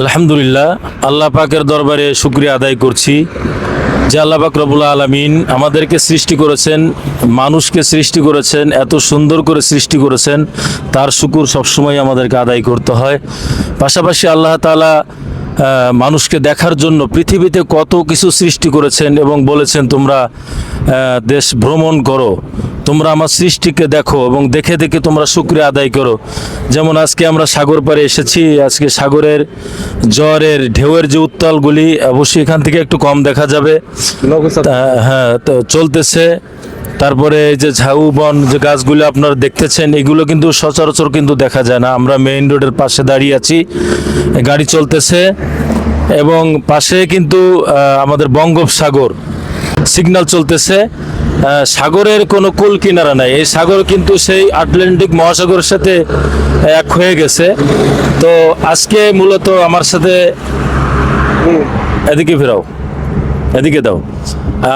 আলহামদুলিল্লাহ, আল্লাহ পাকের দরবারে শুক্রিয়া আদায় করছি যে আল্লাহ পাক রবুল্লা আলমিন আমাদেরকে সৃষ্টি করেছেন, মানুষকে সৃষ্টি করেছেন, এত সুন্দর করে সৃষ্টি করেছেন, তার শুকুর সবসময় আমাদেরকে আদায় করতে হয়। পাশাপাশি আল্লাহ তালা মানুষকে দেখার জন্য পৃথিবীতে কত কিছু সৃষ্টি করেছেন এবং বলেছেন তোমরা দেশ ভ্রমণ করো। তোমরা আমার সৃষ্টিকে দেখো এবং দেখে দেখে তোমরা শুক্রিয়া আদায় করো। যেমন আজকে আমরা সাগর পাড়ে এসেছি আজকে সাগরের জ্বরের ঢেউয়ের যে উত্তালগুলি অবশ্যই এখান থেকে একটু কম দেখা যাবে। হ্যাঁ তো চলতেছে। তারপরে এই যে ঝাউ বন যে গাছগুলো আপনারা দেখতেছেন এগুলো কিন্তু সচরাচর কিন্তু দেখা যায় না। আমরা মেইন রোডের পাশে দাঁড়িয়ে আছি গাড়ি চলতেছে এবং পাশে কিন্তু আমাদের বঙ্গোপসাগর। সিগন্যাল চলতেছে। সাগরের কোনো কুল কিনারা নাই। এই সাগর কিন্তু সেই আটলান্টিক মহাসাগরের সাথে এক হয়ে গেছে। তো আজকে মূলত আমার সাথে এদিকে ফেরাও, এদিকে দাও।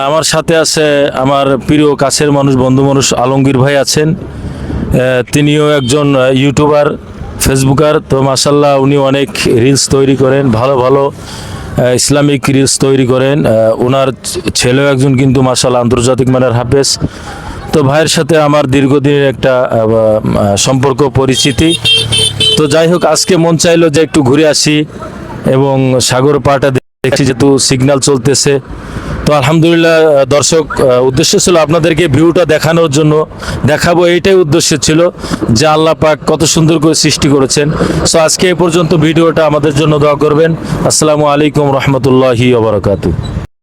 আমার সাথে আছে আমার প্রিয় কাছের মানুষ, বন্ধু মানুষ আলমগীর ভাই আছেন। তিনিও একজন ইউটিউবার ফেসবুকার তো মাসাল্লাহ উনি অনেক রিলস তৈরি করেন, ভালো ভালো ইসলামিক রিলস তৈরি করেন। ওনার ছেলেও একজন কিন্তু মার্শাল আন্তর্জাতিক মানের হাফেজ। তো ভাইয়ের সাথে আমার দীর্ঘদিনের একটা সম্পর্ক, পরিচিতি। তো যাই হোক, আজকে মন চাইলো যে একটু ঘুরে আসি এবং সাগর পাটা দেখছি যেহেতু সিগন্যাল চলতেছে। তো আলহামদুলিল্লাহ দর্শক উদ্দেশ্য ছিল আপনাদেরকে ভিউটা দেখানোর জন্য। দেখাবো এইটাই উদ্দেশ্য ছিল যে আল্লাহ পাক কত সুন্দর করে সৃষ্টি করেছেন। সো আজকে এ পর্যন্ত ভিডিওটা আমাদের জন্য দোয়া করবেন। আসসালামু আলাইকুম রহমতুল্লাহি ওবরাকাতু